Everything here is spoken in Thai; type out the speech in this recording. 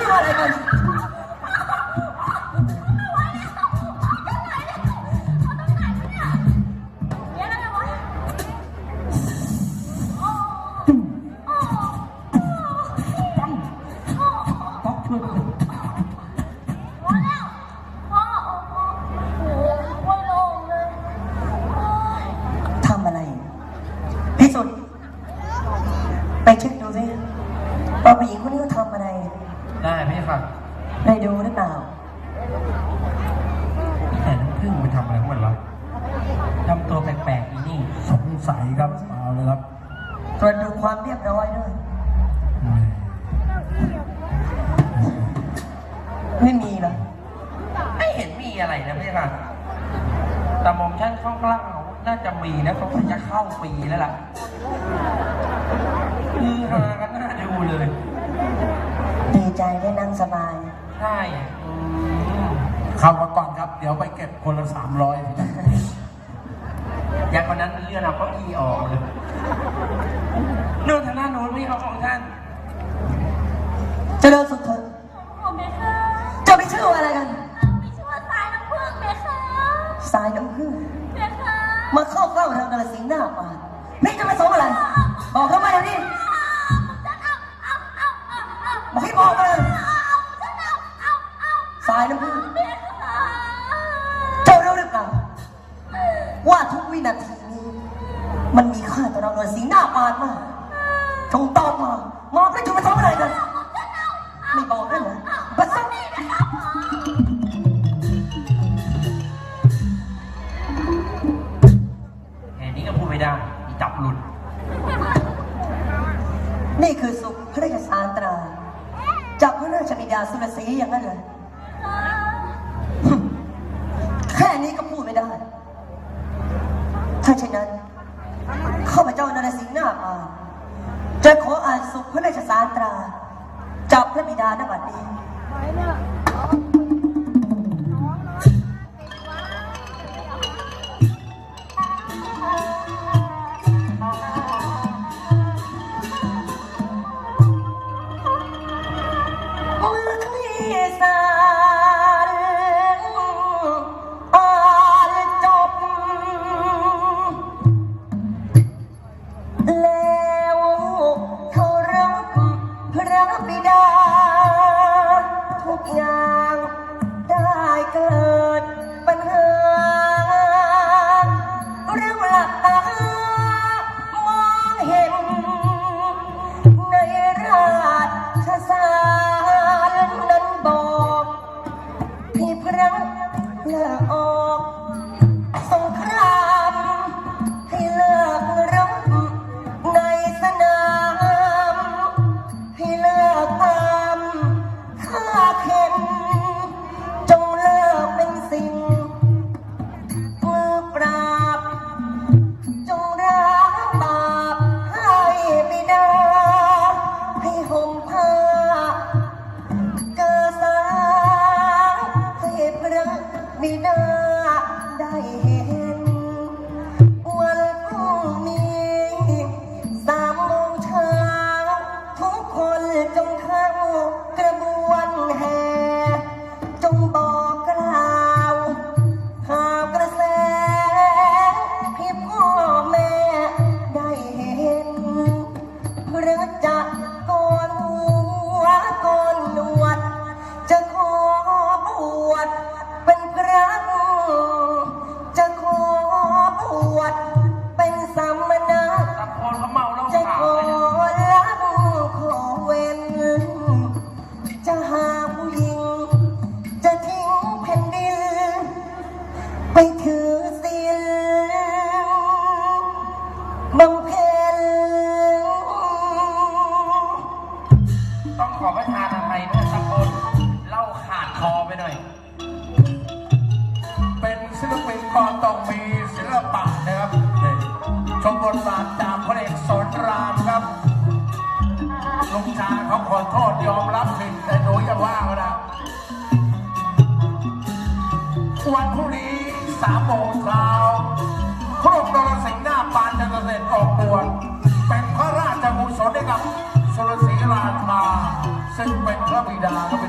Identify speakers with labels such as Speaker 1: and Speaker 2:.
Speaker 1: นี่มาอะไรกัน
Speaker 2: ป๊อกช่วย
Speaker 1: ทำอะไร พิสุทธิ์ไปเช็คดูสิว่าผู้หญิงคนนี้เขา ทำอะไร
Speaker 2: ได้ไหมครับ
Speaker 1: ได้ดูหรือเปล่า
Speaker 2: แต่น้ำพึ่งไปทำอะไรของมันวะทำตัวแปลกๆอีนี่
Speaker 3: สงสัยครับเอาเลยครับ
Speaker 1: ตรวจดูความเรียบร้อยด้วย ไม่มีหรอก
Speaker 2: ไม่เห็นมีอะไรนะพี่ค่ะแต่มองช่างข้างล่างเขาน่าจะมีนะเขาจะเข้าปีแล้วล่ะคือฮากันน่าดูเลย
Speaker 1: ดีใจ ได้นั่งสบาย
Speaker 2: ใช่อืม
Speaker 3: เข้ามาก่อนครับ เดี๋ยวไปเก็บคนละสามร้อย
Speaker 2: อย่างคนนั้นเลื่อนเอาเก้าอี้ออกเลยนู่นทางด้านโน้นไม่เอาของท่าน
Speaker 1: เจริญสุขเถิดเจะไปชื่ออะไรกันสายน้ำผึ้งมาเข้าเฝ้าทางกระสิงห์หน้าป่านี่จะมาสมอะไร บอกเขามาเดี๋ยวนี้ ตอบมามาไม่จะมาทำอะไรกัน ไม่บอกนั่นเหรอบัสซัง
Speaker 2: แค่นี้ก็พูดไม่ได้มีจับหลุด
Speaker 1: นี่คือสุขพระราชสารตราจากพระราชบิดาสุรศรีอย่างนั้นเลยแคอไปหน่อ
Speaker 2: ย
Speaker 1: เป็
Speaker 2: น
Speaker 3: ศิลปินก็ต้องมีศิลปะนะครับชมบทบาทจากพระเอกสอนรามครับลุงชาเขาขอโทษยอมรับผิดแต่หนูอย่าว่าเขานะวันพรุ่งนี้สามโมงเช้าครบนรสิงห์หน้าปานจะเกษตรออกบวชเป็นพระราชกุศลให้กับสุรศรีราชาซึ่งเป็นพระบิดาครับ